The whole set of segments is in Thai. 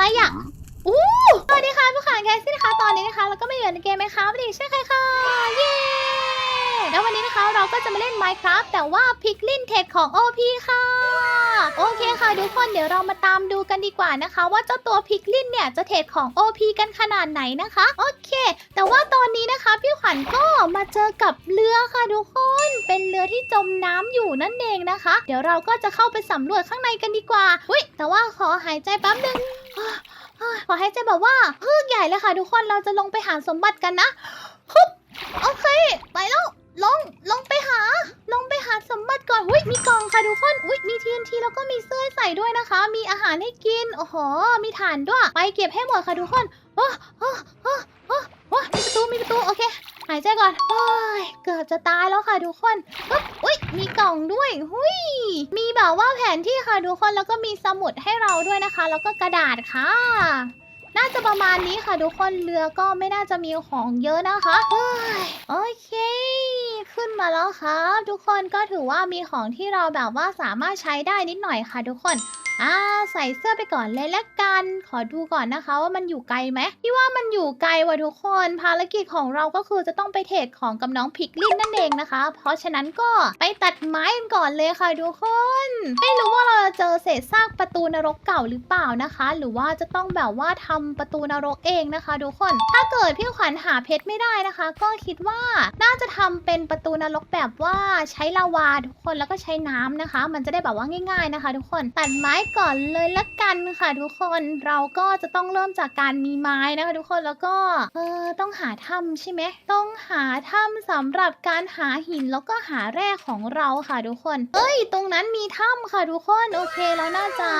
อะไรอะอู้สวัสดีค่ะผู้ขายแคสซี่นะคะตอนนี้นะคะเราก็มาอยู่ในเกมไหมคะวันนี้ใช่ใครค่ะเย้แล้ววันนี้นะคะเราก็จะมาเล่น Minecraft แต่ว่าพิกลินเทคของ OP ค่ะ โอเคค่ะทุกคนเดี๋ยวเรามาตามดูกันดีกว่านะคะ ว่าเจ้าตัวพิกลินเนี่ยจะเทรดของ OP กันขนาดไหนนะคะ โอเค แต่ว่าตอนนี้นะคะพี่ขวัญก็มาเจอกับเรือค่ะทุกคน เป็นเรือที่จมน้ำอยู่นั่นเองนะคะ เดี๋ยวเราก็จะเข้าไปสำรวจข้างในกันดีกว่าอุ้ยแต่ว่าขอหายใจแป๊บนึงขอให้ใจแบบว่าเฮือกใหญ่เลยค่ะทุกคนเราจะลงไปหาสมบัติกันนะฮึบโอเค ไปแล้ว ลงลงไปหา ลงไปหาสมบัติก่อนอุ้ยมีกล่องค่ะทุกคนอุ้ยมี TNT แล้วก็มีเสื้อใส่ด้วยนะคะ มีอาหารให้กินโอ้โหมีถ่านด้วย ไปเก็บให้หมดค่ะทุกคนโอ้โอ้โอ้โอ้โอ้มีประตูมีประตูโอเคหายใจก่อนโอ้ยเกือบจะตายแล้วค่ะทุกคนอุ้ยมีกล่องด้วยหุยมีแบบว่าแผนที่ค่ะทุกคนแล้วก็มีสมุดให้เราด้วยนะคะ แล้วก็กระดาษค่ะ น่าจะประมาณนี้ค่ะทุกคนเรือก็ไม่น่าจะมีของเยอะนะคะเฮ้ยโอเค ขึ้นมาแล้วครับทุกคนก็ถือว่ามีของที่เราแบบว่าสามารถใช้ได้นิดหน่อยค่ะทุกคน อ่าใส่เสื้อไปก่อนเลยละกัน ขอดูก่อนนะคะว่ามันอยู่ไกลไหมพี่ว่ามันอยู่ไกลว่ะทุกคน ภารกิจของเราก็คือจะต้องไปเทรดของกับน้องพิกลินนั่นเองนะคะ เพราะฉะนั้นก็ไปตัดไม้กันก่อนเลยค่ะทุกคน ไม่รู้ว่าเราจะเจอเศษซากประตูนรกเก่าหรือเปล่านะคะ หรือว่าจะต้องแบบว่าทำประตูนรกเองนะคะทุกคน ถ้าเกิดพี่ขวัญหาเพชรไม่ได้นะคะ ก็คิดว่าน่าจะทำเป็นประตูนรกแบบว่าใช้ลาวาทุกคนแล้วก็ใช้น้ำนะคะ มันจะได้แบบว่าง่าย ๆนะคะ ทุกคนตัดไม้ก่อนเลยละกันค่ะทุกคนเราก็จะต้องเริ่มจากการมีไม้นะคะทุกคนแล้วก็เออต้องหาถ้ำใช่ไหมต้องหาถ้ำสำหรับการหาหินแล้วก็หาแร่ของเราค่ะทุกคนเอ้ย ตรงนั้นมีถ้ำค่ะทุกคนโอเคเราน่าจะ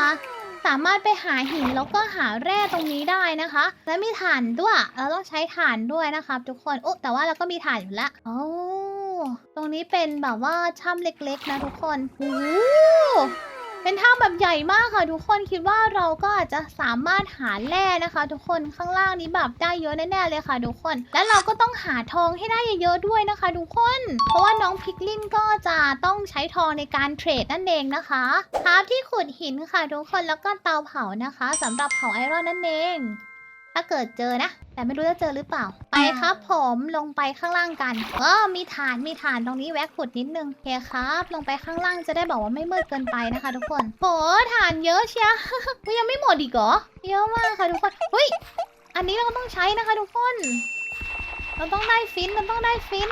สามารถไปหาหินแล้วก็หาแร่ตรงนี้ได้นะคะ และมีถ่านด้วยเราต้องใช้ถ่านด้วยนะครับทุกคนโอ้แต่ว่าเราก็มีถ่านอยู่แล้วโอ้ตรงนี้เป็นแบบว่าถ้ำเล็กๆ นะทุกคนโอ้ เป็นถ้ำแบบใหญ่มากค่ะ ทุกคนคิดว่าเราก็อาจจะสามารถหาแร่นะคะ ทุกคนข้างล่างนี้แบบได้เยอะแน่ๆเลยค่ะ ทุกคน และเราก็ต้องหาทองให้ได้เยอะๆด้วยนะคะ ทุกคน เพราะว่าน้องพิกลินก็จะต้องใช้ทองในการเทรดนั่นเองนะคะครับที่ขุดหินค่ะ ทุกคนแล้วก็เตาเผานะคะสำหรับเผาไอรอนนั่นเองาเกิดเจอนะ แต่ไม่รู้จะเจอหรือเปล่า ไปครับผมลงไปข้างล่างกันเออมีฐานมีฐานตรงนี้แวะขุดนิดนึงโอเคครับ ลงไปข้างล่างจะได้บอกว่าไม่มืดเกินไปนะคะ ทุกคนโหฐานเยอะเชียอุ๊ยยังไม่หมดอีกเหรอเยอะมากค่ะทุกคนเฮ้ยอันนี้เราต้องใช้นะคะ ทุกคน เราต้องได้ฟินเราต้องได้ฟิน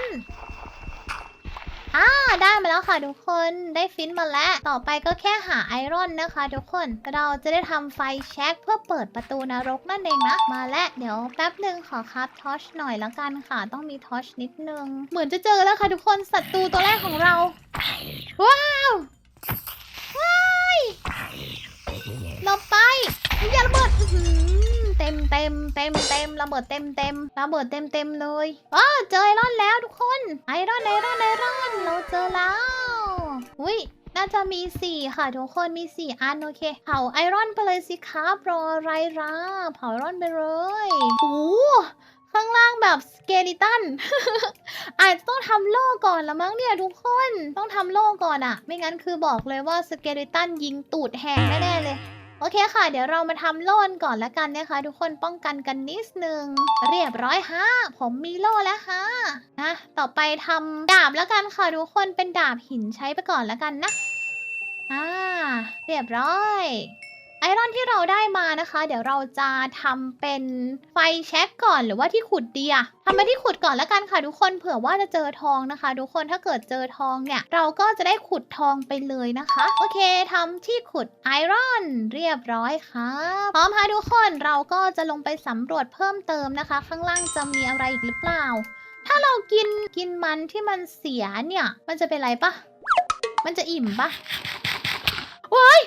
อ่าได้มาแล้วค่ะทุกคนได้ฟินมาแล้ว ต่อไปก็แค่หาไอรอนนะคะทุกคนเราจะได้ทำไฟแช็กเพื่อเปิดประตูนรกนั่นเองนะมาแล้วเดี๋ยวแป๊บหนึ่งขอคับทอชหน่อยแล้วกันค่ะ ต้องมีทอชนิดนึง เหมือนจะเจอแล้วค่ะทุกคนศัตรูตัวแรกของเรา ว้าวว้ายลบไปอย่าระเบิดอื้อ ต็มเต็มเต็มเต็มระเบิดเต็มเต็มระเบิดเต็มเต็มเลยอ๋อเจอไอรอนแล้วทุกคน ไอรอนไอรอนไอรอนเราเจอแล้วอุ้ยน่าจะมีสี่ค่ะ ทุกคนมีสี่อัน โอเค เผาไอรอนไปเลยสิครับรออะไรล่ะเผาไอรอนไปเลยโอ้ข้างล่างแบบสเกลิตันอาจจะต้องทำโล่ก่อนละมั้งเนี่ยทุกคน ต้องทำโล่ก่อนอะไม่งั้นคือบอกเลยว่าสเกลิตันยิงตูดแหกแน่ๆเลย โอเคค่ะ เดี๋ยวเรามาทำโล่กันก่อนละกันนะคะ ทุกคนป้องกันกันนิดนึง เรียบร้อยฮะผมมีโล่แล้วฮะนะต่อไปทำดาบแล้วกันค่ะทุกคนเป็นดาบหินใช้ไปก่อนแล้วกันนะอ่าเรียบร้อย ไอรอนที่เราได้มานะคะ เดี๋ยวเราจะทำเป็นไฟแช็กก่อนหรือว่าที่ขุดดีอะทำไปที่ขุดก่อนแล้วกันค่ะทุกคนเผื่อว่าจะเจอทองนะคะ ทุกคนถ้าเกิดเจอทองเนี่ย เราก็จะได้ขุดทองไปเลยนะคะ โอเคทำที่ขุดไอรอนเรียบร้อยค่ะพร้อมค่ะทุกคนเราก็จะลงไปสำรวจเพิ่มเติมนะคะ ข้างล่างจะมีอะไรอีกหรือเปล่า ถ้าเรากินกินมันที่มันเสียเนี่ย มันจะเป็นไรปะมันจะอิ่มปะว้าย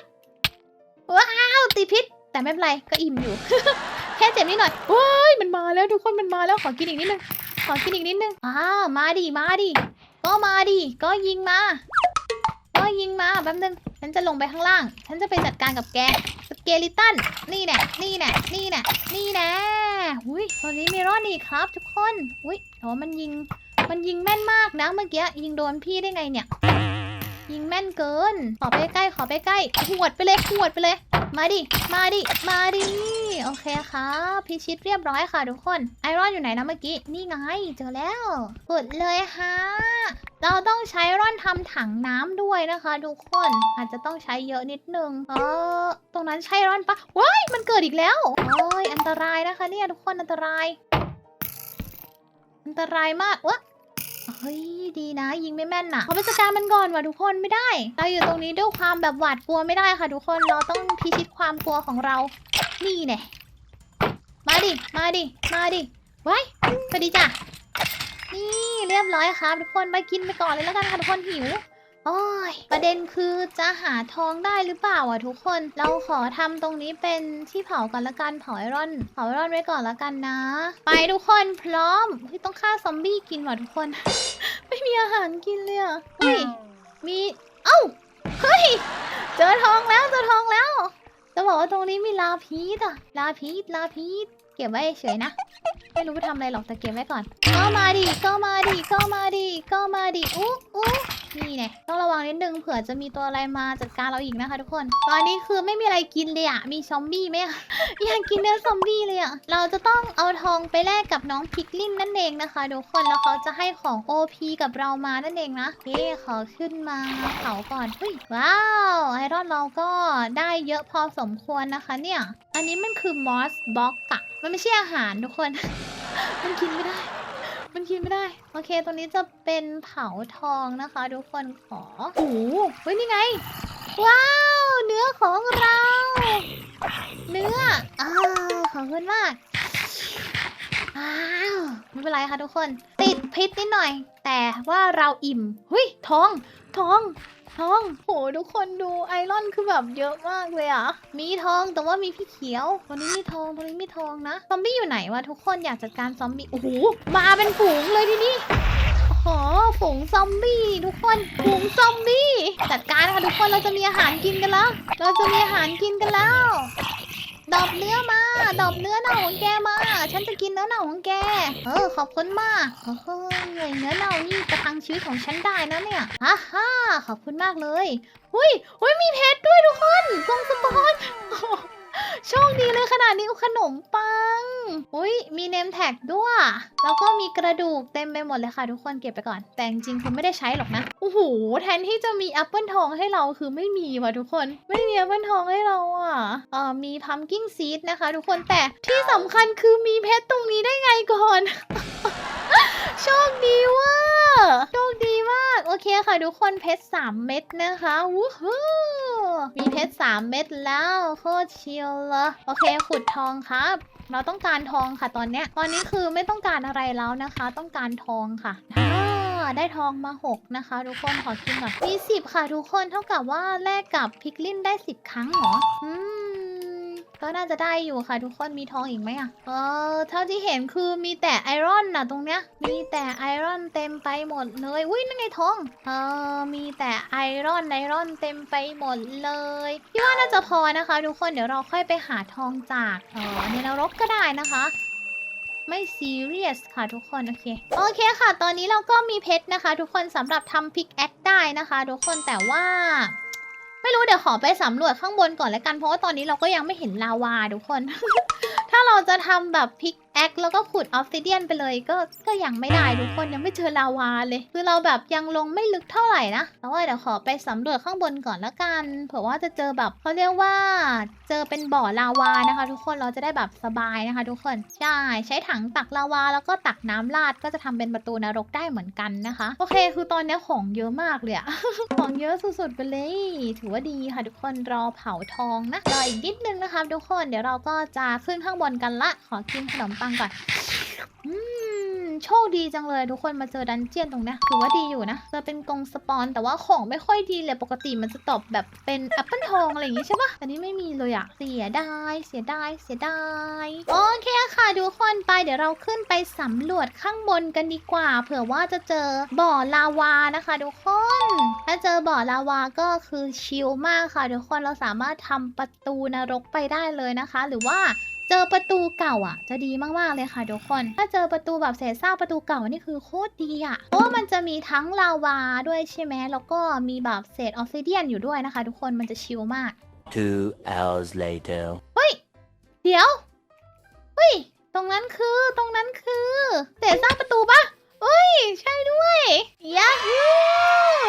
ว้าวติดพิษ แต่ไม่เป็นไรก็อิ่มอยู่ แค่เจ็บนิดหน่อยว้ยมันมาแล้วทุกคนมันมาแล้วขอกินอีกนิดนึงขอกินอีกนิดนึงอ้าวมาดิมาดิก็มาดิก็ยิงมา ก็ยิงมาแป๊บนึงฉันจะลงไปข้างล่าง ฉันจะไปจัดการกับแกสเกลิตันนี่แน่นี่แน่นี่แน่นี่แน่หุยตอนนี้มีรอดอีกครับ ทุกคนหุยแต่ว่ามันยิงมันยิงแม่นมากนะเมื่อกี้ยิงโดนพี่ได้ไงเนี่ย ยิงแม่นเกิน ขอไปใกล้ขอไปใกล้หวดไปเลยหวดไปเลย มาดิ มาดิ มาดิ โอเครับพิชิตเรียบร้อยค่ะทุกคน ไอรอนอยู่ไหนนะเมื่อกี้ นี่ไงเจอแล้วขุดเลยฮะ เราต้องใช้ร่อนทำถังน้ำด้วยนะคะทุกคน อาจจะต้องใช้เยอะนิดนึง เออ ตรงนั้นใช่ร่อนปะว้ายมันเกิดอีกแล้วโอ้ยอันตรายนะคะเนี่ยทุกคนอันตราย อันตรายมากวะ เฮ้ยดีนะ ยิงไม่แม่นน่ะเขาไปจัดการมันก่อนว่ะทุกคนไม่ได้ เราอยู่ตรงนี้ด้วยความแบบหวาดกลัวไม่ได้ค่ะ ทุกคนเราต้องพิชิตความกลัวของเรา นี่แน่มาดิมาดิมาดิไว้สวัสดีจ้ะนี่เรียบร้อยครับ ทุกคนมากินไปก่อนเลยแล้วกันค่ะทุกคนหิว โอ้ย ประเด็นคือจะหาทองได้หรือเปล่าอะทุกคน เราขอทำตรงนี้เป็นที่เผากันละกันเผาไอรอน เผาไอรอนไว้ก่อนละกันนะ ไปทุกคนพร้อมเฮ้ยต้องฆ่าซอมบี้กินว่ะทุกคน ไม่มีอาหารกินเลยอะเฮ้ย มี เอ้า เฮ้ย เจอทองแล้วเจอทองแล้ว จะบอกว่าตรงนี้มีลาพีสอะลาพีสลาพีสเก็บไว้เฉยนะ ไม่รู้ไปทำอะไรหรอกแต่เก็บไว้ก่อน ก็มาดิก็มาดิก็มาดิก็มาดิอุ๊อุ๊ นี่ไงต้องระวังนิดนึงเผื่อจะมีตัวอะไรมาจัดการเราอีกนะคะทุกคน ตอนนี้คือไม่มีอะไรกินเลยอะมีซอมบี้ไหมอะอยากกินเนื้อซอมบี้เลยอะเราจะต้องเอาทองไปแลกกับน้องพิกลินนั่นเองนะคะทุกคนแล้วเขาจะให้ของ OP กับเรามานั่นเองนะเฮ้ขอขึ้นมาเผาก่อนเฮ้ยว้าวไอรอนเราก็ได้เยอะพอสมควรนะคะเนี่ย อันนี้มันคือมอสบ็อกอะมันไม่ใช่อาหารทุกคน มันกินไม่ได้ มันกินไม่ได้ โอเค ตรงนี้จะเป็นเผาทองนะคะ ทุกคนขอโอ้โหเฮ้ยนี่ไง ว้าว เนื้อของเรา เนื้ออ้าวขอบคุณมากอ้าวไม่เป็นไรค่ะทุกคน ติดพิษนิดหน่อย แต่ว่าเราอิ่มเฮ้ยทอง ทอง ทองโหทุกคนดูไอรอนคือแบบเยอะมากเลยอะมีทองแต่ว่ามีพี่เขียววันนี้มีทองวันนี้มีทองนะซอมบี้อยู่ไหนวะทุกคนอยากจัดการซอมบี้โอ้โหมาเป็นฝูงเลยทีนี้โอ้ฝูงซอมบี้ทุกคนฝูงซอมบี้จัดการค่ะทุกคนเราจะมีอาหารกินกันแล้ว เราจะมีอาหารกินกันแล้ว ดอบเนื้อมา ดอบเนื้อเน่าของแกมา ฉันจะกินเนื้อเน่าของแก เออ ขอบคุณมากเฮ้ยเนื้อเน่านี่ประทังชีวิตของฉันได้นะเนี่ยฮ่าฮ่าขอบคุณมากเลยหุยหุยมีเพชรด้วยทุกคนกงสปอนโชคดีเลยขนาดนี้อุขนมปัง มีเนมแท็กด้วย แล้วก็มีกระดูกเต็มไปหมดเลยค่ะทุกคนเก็บไปก่อน แต่จริงๆคือไม่ได้ใช้หรอกนะ โอ้โห แทนที่จะมีแอปเปิลทองให้เราคือไม่มีว่ะทุกคน ไม่มีแอปเปิลทองให้เราอะเอ่อมีพัมกิ้งซีดนะคะ ทุกคนแต่ที่สำคัญคือมีเพชรตรงนี้ได้ไงก่อน โชคดีว่าโชคดีมาก โอเคค่ะทุกคนเพชร3เม็ดนะคะวู้ฮู้มีเพชร3เม็ดแล้วโคตรเชียวเลยโอเคขุดทองครับเราต้องการทองค่ะตอนเนี้ย ตอนนี้คือไม่ต้องการอะไรแล้วนะคะ ต้องการทองค่ะได้ทองมา 6 นะคะ ทุกคนขอกินก่อนมี10 ค่ะ ทุกคนเท่ากับว่าแลกกับพิกลินได้ 10 ครั้งเหรออืม ก็น่าจะได้อยู่ค่ะทุกคนมีทองอีกไหมอะ เออ เท่าที่เห็นคือมีแต่ไอรอนน่ะตรงเนี้ย มีแต่ไอรอนเต็มไปหมดเลย อุ้ยนั่นไงทอง เออ มีแต่ไอรอนไอรอนเต็มไปหมดเลยพี่ว่าน่าจะพอนะคะทุกคนเดี๋ยวเราค่อยไปหาทองจากเออในนรกก็ได้นะคะไม่ซีเรียสค่ะทุกคน โอเค โอเคค่ะ ตอนนี้เราก็มีเพชรนะคะ ทุกคนสำหรับทำพิกแอคได้นะคะ ทุกคนแต่ว่า ไม่รู้เดี๋ยวขอไปสำรวจข้างบนก่อนแล้วกัน เพราะว่าตอนนี้เราก็ยังไม่เห็นลาวาทุกคน ถ้าเราจะทำแบบพิกแอคแล้วก็ขุดออฟซิเดียนไปเลยก็ก็ยังไม่ได้ทุกคนยังไม่เจอลาวาเลย คือเราแบบยังลงไม่ลึกเท่าไหร่นะแต่ว่าเดี๋ยวขอไปสำรวจข้างบนก่อนแล้วกันเผื่อว่าจะเจอแบบเขาเรียกว่า เจอเป็นบ่อลาวานะคะ ทุกคนเราจะได้แบบสบายนะคะ ทุกคนใช่ใช้ถังตักลาวาแล้วก็ตักน้ำราดก็จะทำเป็นประตูนรกได้เหมือนกันนะคะโอเค คือตอนนี้ของเยอะมากเลยอะของเยอะสุดๆไปเลย ถือว่าดีค่ะทุกคนรอเผาทองนะรออีกนิดนึงนะคะทุกคนเดี๋ยวเราก็จะขึ้นข้างบนกันละ ขอกินขนมปังก่อนอืมโชคดีจังเลยทุกคนมาเจอดันเจียนตรงนี้ถือว่าดีอยู่นะเจอเป็นกรงสปอนแต่ว่าของไม่ค่อยดีเลยปกติมันจะตอบแบบเป็นแอปเปิลทองอะไรอย่างงี้ใช่ปะแต่นี่ไม่มีเลยอะเสียดายเสียดายเสียดายโอเคค่ะทุกคนไปเดี๋ยวเราขึ้นไปสำรวจข้างบนกันดีกว่า เผื่อว่าจะเจอบ่อลาวานะคะทุกคนถ้าเจอบ่อลาวาก็คือชิลมากค่ะทุกคนเราสามารถทำประตูนรกไปได้เลยนะคะ หรือว่า เจอประตูเก่าอะ จะดีมากๆเลยค่ะทุกคน ถ้าเจอประตูแบบเศษซากประตูเก่านี่คือโคตรดีอะเพราะว่ามันจะมีทั้งลาวาด้วยใช่ไหมแล้วก็มีแบบเศษออฟซิเดียนอยู่ด้วยนะคะ ทุกคนมันจะชิลมาก Two hours later. เดี๋ยวอุ้ย ตรงนั้นคือตรงนั้นคือ เศษสร้างประตูปะเอ้ย ใช่ด้วยยาฮู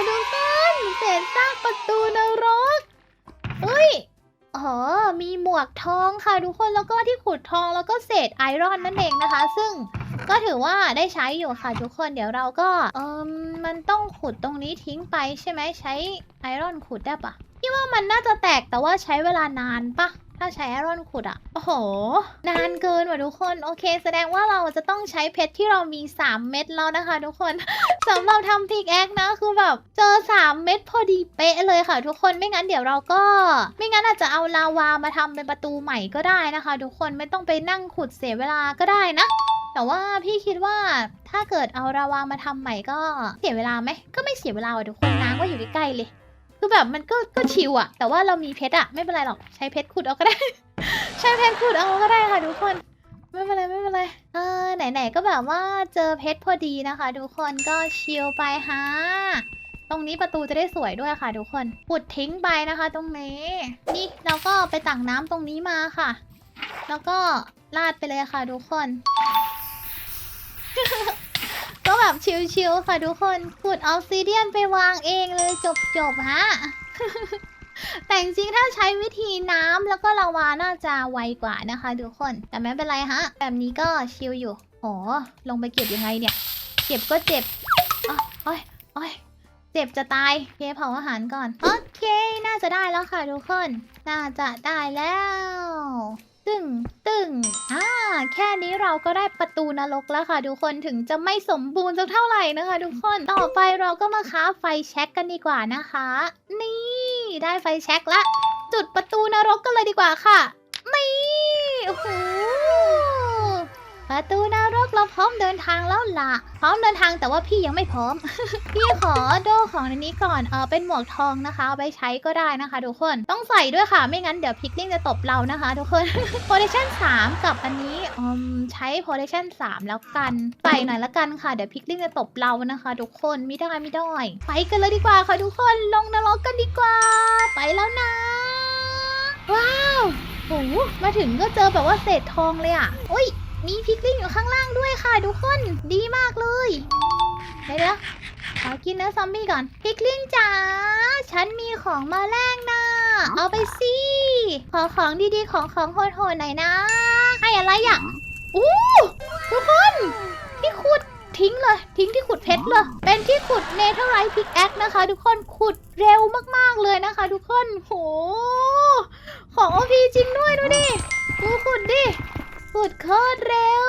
ดูกันเศษสร้างประตูนรกเอ้ย อ๋อ มีหมวกทองค่ะทุกคนแล้วก็ที่ขุดทองแล้วก็เศษไอรอนนั่นเองนะคะ ซึ่งก็ถือว่าได้ใช้อยู่ค่ะทุกคนเดี๋ยวเราก็เออมันต้องขุดตรงนี้ทิ้งไปใช่ไหมใช้ไอรอนขุดได้ปะพี่ว่ามันน่าจะแตกแต่ว่าใช้เวลานานปะ ถ้าใช้ไอรอนขุดอะโอ้โห นานเกินว่ะทุกคน โอเค แสดงว่าเราจะต้องใช้เพชรที่เรามี 3 เม็ดแล้วนะคะทุกคน สำหรับทำพิกแอคนะคือแบบเจอ 3 เม็ดพอดีเป๊ะเลยค่ะทุกคนไม่งั้นเดี๋ยวเราก็ ไม่งั้นอาจจะเอาลาวามาทำเป็นประตูใหม่ก็ได้นะคะ ทุกคนไม่ต้องไปนั่งขุดเสียเวลาก็ได้นะแต่ว่าพี่คิดว่าถ้าเกิดเอาลาวามาทำใหม่ก็เสียเวลาไหมก็ไม่เสียเวลาว่ะทุกคนน้ำก็อยู่ใกล้ๆเลย คือแบบมันก็ก็ชิวอะแต่ว่าเรามีเพชรอะไม่เป็นไรหรอกใช้เพชรขุดเอาก็ได้ ใช้เพชรขุดเอาก็ได้ค่ะทุกคนไม่เป็นไรไม่เป็นไรเออไหนๆก็แบบว่าเจอเพชรพอดีนะคะทุกคนก็ชิลไปฮะตรงนี้ประตูจะได้สวยด้วยค่ะทุกคนขุดทิ้งไปนะคะตรงนี้ นี่เราก็ไปตักน้ำตรงนี้มาค่ะ แล้วก็ราดไปเลยค่ะทุกคน ก็แบบชิลๆค่ะทุกคนขุดออฟซิเดียนไปวางเองเลยจบๆฮะ แต่จริงๆถ้าใช้วิธีน้ำแล้วก็ลาวาน่าจะไวกว่านะคะทุกคน แต่ไม่เป็นไรฮะ แบบนี้ก็ชิลอยู่โอ้ลงไปเก็บยังไงเนี่ยเจ็บก็เจ็บโอ้ยโอ้ยเจ็บจะตายเคเผาอาหารก่อน โอเค น่าจะได้แล้วค่ะทุกคน น่าจะได้แล้ว ตึงตึงอ่าแค่นี้เราก็ได้ประตูนรกแล้วค่ะ ทุกคนถึงจะไม่สมบูรณ์สักเท่าไหร่นะคะ ทุกคนต่อไปเราก็มาค้าไฟแช็กกันดีกว่านะคะ นี่ ได้ไฟแช็กละ จุดประตูนรกกันเลยดีกว่าค่ะ นี่โอ้โหประตูน เราพร้อมเดินทางแล้วล่ะ พร้อมเดินทางแต่ว่าพี่ยังไม่พร้อม พี่ขอโดของในนี้ก่อนเออเป็นหมวกทองนะคะเอาไปใช้ก็ได้นะคะ ทุกคนต้องใส่ด้วยค่ะ ไม่งั้นเดี๋ยวพิกลิงจะตบเรานะคะ ทุกคน Protection 3 กับอันนี้อืมใช้ Protection 3 แล้วกันใส่หน่อยละกันค่ะเดี๋ยวพิกลิงจะตบเรานะคะ ทุกคนไม่ได้ไม่ได้ไปกันเลยดีกว่าค่ะทุกคนลงนรกกันดีกว่า ไปแล้วนะ ว้าวโหมาถึงก็เจอแบบว่าเศษทองเลยอะอุ้ย มีพิกลิ้งอยู่ข้างล่างด้วยค่ะทุกคน ดีมากเลยเดี๋ยวเดี๋ยวขอกินเนื้อซอมบี้ก่อนพิกลิ้งจ๋าฉันมีของมาแลกนะเอาไปสิขอของดีๆของของโหดๆหน่อยนะให้อะไรอะอู้ทุกคนที่ขุดทิ้งเลย ทิ้งที่ขุดเพชรเลย เป็นที่ขุดเนเธอร์ไรท์พิกแอคนะคะ ทุกคนขุดเร็วมากๆเลยนะคะ ทุกคนโหของโอพีจริงด้วยดูดิดูขุดดิ ขุดโคตรเร็ว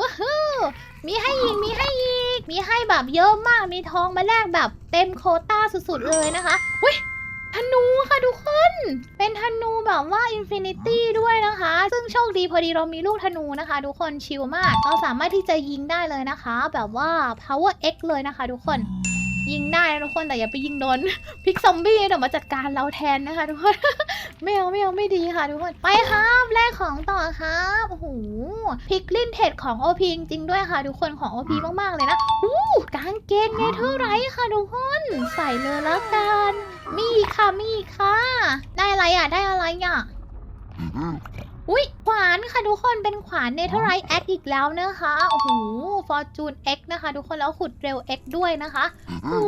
ว้าวมีให้ยิงมีให้ยิงมีให้แบบเยอะมาก มีทองมาแลกแบบเต็มโคต้าสุดๆเลยนะคะอุ้ยธนูค่ะทุกคน เป็นธนูแบบว่าอินฟินิตี้ด้วยนะคะ ซึ่งโชคดีพอดีเรามีลูกธนูนะคะ ทุกคนชิลมาก เราสามารถที่จะยิงได้เลยนะคะ แบบว่า power x เลยนะคะ ทุกคน ยิงได้นะทุกคนแต่อย่าไปยิงโดนพิกซอมบี้เดี๋ยวมาจัดการเราแทนนะคะ ทุกคน ไม่เอาไม่เอาไม่ดีค่ะทุกคน ไปครับแลกของต่อครับโอ้โหพิกลินเทดของ OP จริงๆด้วยค่ะ ทุกคนของ OP มากๆเลยนะอู้กางเกงเนเธอร์ไรค่ะทุกคน ใส่เลยแล้วกัน มีค่ะมีค่ะ ได้อะไรอะได้อะไรอะอุ้ยขวานค่ะทุกคนเป็นขวานเนเธอร์ไรแอคอีกแล้วนะคะโอ้โหฟอร์จูน X นะคะ ทุกคนแล้วขุดเร็ว X ด้วยนะคะโอ้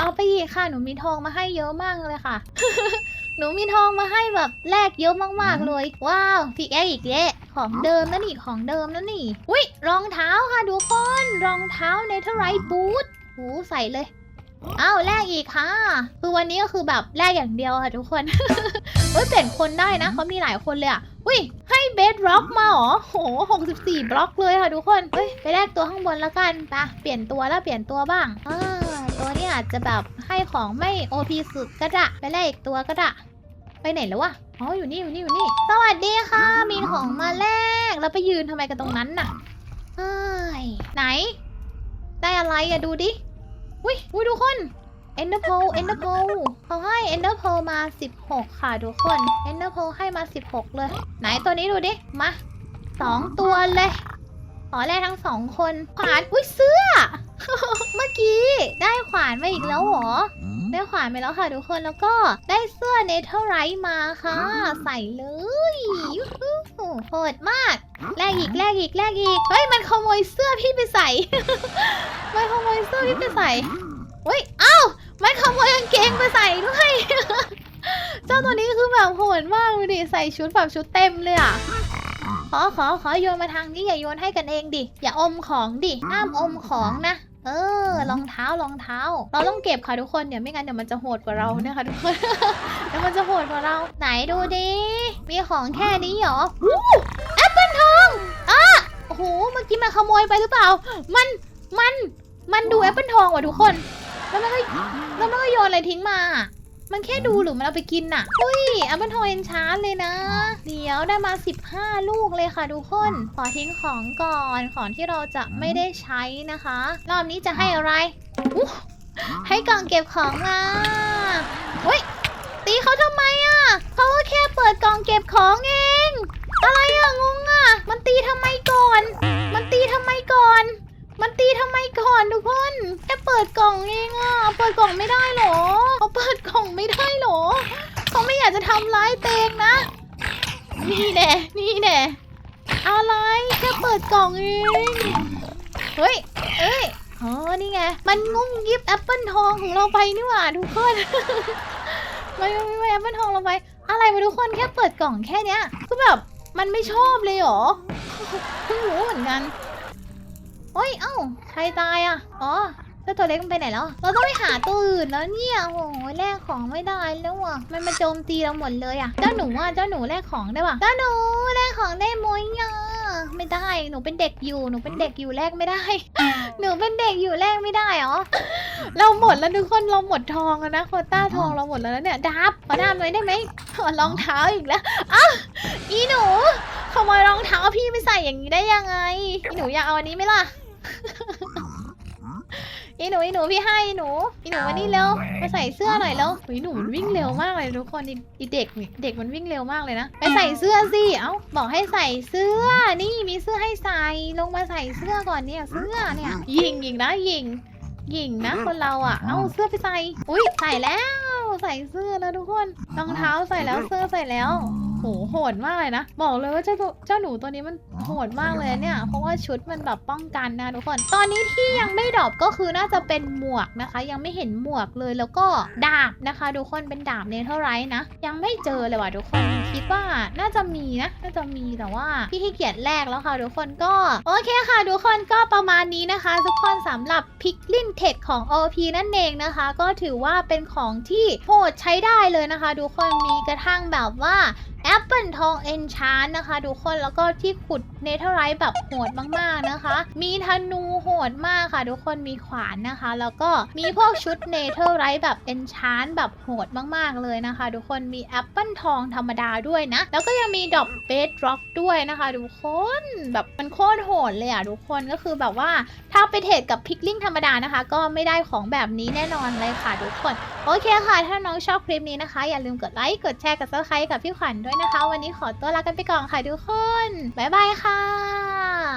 เอาไปอีกค่ะหนูมีทองมาให้เยอะมากเลยค่ะ หนูมีทองมาให้แบบแลกเยอะมากๆเลย ว้าวพิกแอคอีกแล้วของเดิมนั่นนี่ของเดิมนั่นนี่อุ้ยรองเท้าค่ะทุกคนรองเท้าเนเธอร์ไรท์บูทโอ้ใส่เลยอ้าวแลกอีกค่ะ คือวันนี้ก็คือแบบแลกอย่างเดียวค่ะทุกคนเฮ้ยเปลี่ยนคนได้นะเขามีหลายคนเลยอะอุ้ยให้เบสร็อกมาเหรอโหหกสิบสี่บล็อกเลยค่ะทุกคนเฮ้ยไปแลกตัวข้างบนแล้วกันไปะเปลี่ยนตัวแล้วเปลี่ยนตัวบ้างอ่าตัวนี้อาจจะแบบให้ของไม่โอพีสุดก็ได้ไปแลกอีกตัวก็ได้ ไปไหนแล้ววะ อ๋อ อยู่นี่ อยู่นี่ อยู่นี่ สวัสดีค่ะ มีของมาแลก แล้วไปยืนทำไมกันตรงนั้นน่ะเฮ้ยไหน ได้อะไรอะดูดิ อุ้ยอุ้ยทุกคน Ender Pearl Ender Pearl เขาให้ Ender Pearl มา 16 ค่ะทุกคน Ender Pearl ให้มา 16 เลย ไหนตัวนี้ดูดิ มาสองตัวเลย ขอแรกทั้งสองคน ขวาน อุ้ยเสื้อ เมื่อกี้ ได้ขวานมาอีกแล้วเหรอ ได้ขวานไปแล้วค่ะทุกคนแล้วก็ได้เสื้อเนเธอร์ไรท์มาค่ะ ใส่เลยยูฮูโหดมาก แลกอีกแลกอีกแลกอีกเฮ้ยมันขโมยเสื้อพี่ไปใส่ มันขโมยเสื้อพี่ไปใส่เฮ้ยเอ้ามันขโมยกางเกงไปใส่ด้วย เจ้าตัวนี้คือแบบโหดมากดูดิใส่ชุดแบบชุดเต็มเลยอะขอขอขอโยนมาทางนี้อย่าโยนให้กันเองดิ อย่าอมของดิห้ามอมของนะ เออรองเท้ารองเท้า เราต้องเก็บค่ะทุกคนเดี๋ยวไม่งั้นเดี๋ยวมันจะโหดกว่าเรานะคะทุกคนเดี๋ยวมันจะโหดกว่าเรา ไหนดูดิมีของแค่นี้เหรออู้แอปเปิลทองอะโอ้โหเมื่อกี้มันขโมยไปหรือเปล่า มันมันมันดูแอปเปิลทองว่ะทุกคน แล้วมันก็แล้วมันก็โยนอะไรทิ้งมา มันแค่ดูหรือมันเอาไปกินน่ะอุ้ยแอปเปิลทองเอ็นชาร์เลยนะ เดี๋ยวได้มา 15 ลูกเลยค่ะทุกคน ขอทิ้งของก่อน ของที่เราจะไม่ได้ใช้นะคะ รอบนี้จะให้อะไรอู้ให้กล่องเก็บของมาเฮ้ยตีเขาทำไมอะเขาก็แค่เปิดกล่องเก็บของเอง อะไรอะงงอะ มันตีทำไมก่อน มันตีทำไมก่อน มันตีทำไมก่อนทุกคนแค่เปิดกล่องเองอะเปิดกล่องไม่ได้เหรอเขาเปิดกล่องไม่ได้เหรอเขาไม่อยากจะทำร้ายเตงนะ นี่แน่นี่แน่อะไรแค่เปิดกล่องเองเฮ้ยเอ้ยอ๋อนี่ไงมันงุ้งยิบแอปเปิลทองของเราไปนี่หว่าทุกคนมันงุ้งยิบแอปเปิลทองเราไป อะไรวะทุกคนแค่เปิดกล่องแค่เนี้ยก็แบบมันไม่ชอบเลยหรอเพิ่งรู้เหมือนกัน โอ้ย เอ้า ใครตายอะ อ๋อเจ้าตัวเล็กมันไปไหนแล้ว เราต้องไปหาตัวอื่นแล้วเนี่ย โอ้โห แลกของไม่ได้แล้วอะ มันมาโจมตีเราหมดเลยอะ เจ้าหนูอะ เจ้าหนูแลกของได้ปะเจ้าหนูแลกของได้ไหมอะไม่ได้ หนูเป็นเด็กอยู่ หนูเป็นเด็กอยู่แลกไม่ได้ หนูเป็นเด็กอยู่แลกไม่ได้เหรอ เราหมดแล้วทุกคน เราหมดทองแล้วนะโคต้าทองเราหมดแล้วเนี่ยดับขอดาบหน่อยได้ไหมขอรองเท้าอีกแล้วอ้าวอีหนู ขโมยรองเท้าพี่ไปใส่อย่างนี้ได้ยังไงอีหนูอยากเอาอันนี้ไหมล่ะ อีหนูอีหนูพี่ให้อีหนูอีหนูมานี่เร็วมาใส่เสื้อหน่อยแล้วอีหนูมันวิ่งเร็วมากเลยทุกคนอีอีเด็กนี่เด็กมันวิ่งเร็วมากเลยนะไปใส่เสื้อสิเอ้าบอกให้ใส่เสื้อนี่มีเสื้อให้ใส่ลงมาใส่เสื้อก่อนเนี่ยเสื้อเนี่ยยิงยิงนะยิงยิงนะคนเราอะเอาเสื้อไปใส่อุ้ยใส่แล้ว ใส่เสื้อแล้วทุกคนรองเท้าใส่แล้วเสื้อใส่แล้ว โหโหดมากเลยนะบอกเลยว่าเจ้าตัวเจ้าหนูตัวนี้มันโหดมากเลยเนี่ย เพราะว่าชุดมันแบบป้องกันนะทุกคน ตอนนี้ที่ยังไม่ดรอปก็คือน่าจะเป็นหมวกนะคะ ยังไม่เห็นหมวกเลยแล้วก็ดาบนะคะทุกคนเป็นดาบเนเธอร์ไรท์นะ ยังไม่เจอเลยว่ะทุกคนคิดว่าน่าจะมีนะน่าจะมีแต่ว่าพี่ขี้เกียจแลกแล้วค่ะทุกคนก็โอเคค่ะทุกคนก็ประมาณนี้นะคะ ทุกคนสำหรับพิกลินเทคของ OP นั่นเองนะคะ ก็ถือว่าเป็นของที่โหดใช้ได้เลยนะคะทุกคนมีกระทั่งแบบว่า แอปเปิลทองเอนชานนะคะทุกคนแล้วก็ที่ขุดเนเธอร์ไรท์แบบโหดมากๆนะคะ มีธนูโหดมากค่ะทุกคนมีขวานนะคะ แล้วก็มีพวกชุดเนเธอร์ไรท์แบบเอนชานแบบโหดมากๆเลยนะคะ ทุกคนมีแอปเปิลทองธรรมดาด้วยนะ แล้วก็ยังมีดอกเบสร็อกด้วยนะคะ ทุกคนแบบมันโคตรโหดเลยอะทุกคนก็คือแบบว่าถ้าไปเทรดกับพิกลิงธรรมดานะคะ ก็ไม่ได้ของแบบนี้แน่นอนเลยค่ะทุกคน โอเคค่ะ ถ้าน้องชอบคลิปนี้นะคะ อย่าลืมกดไลค์กดแชร์กดซับสไครต์กับพี่ขวัญด้วยนะคะวันนี้ขอตัวลากันไปก่อนค่ะทุกคน บ๊ายบายค่ะ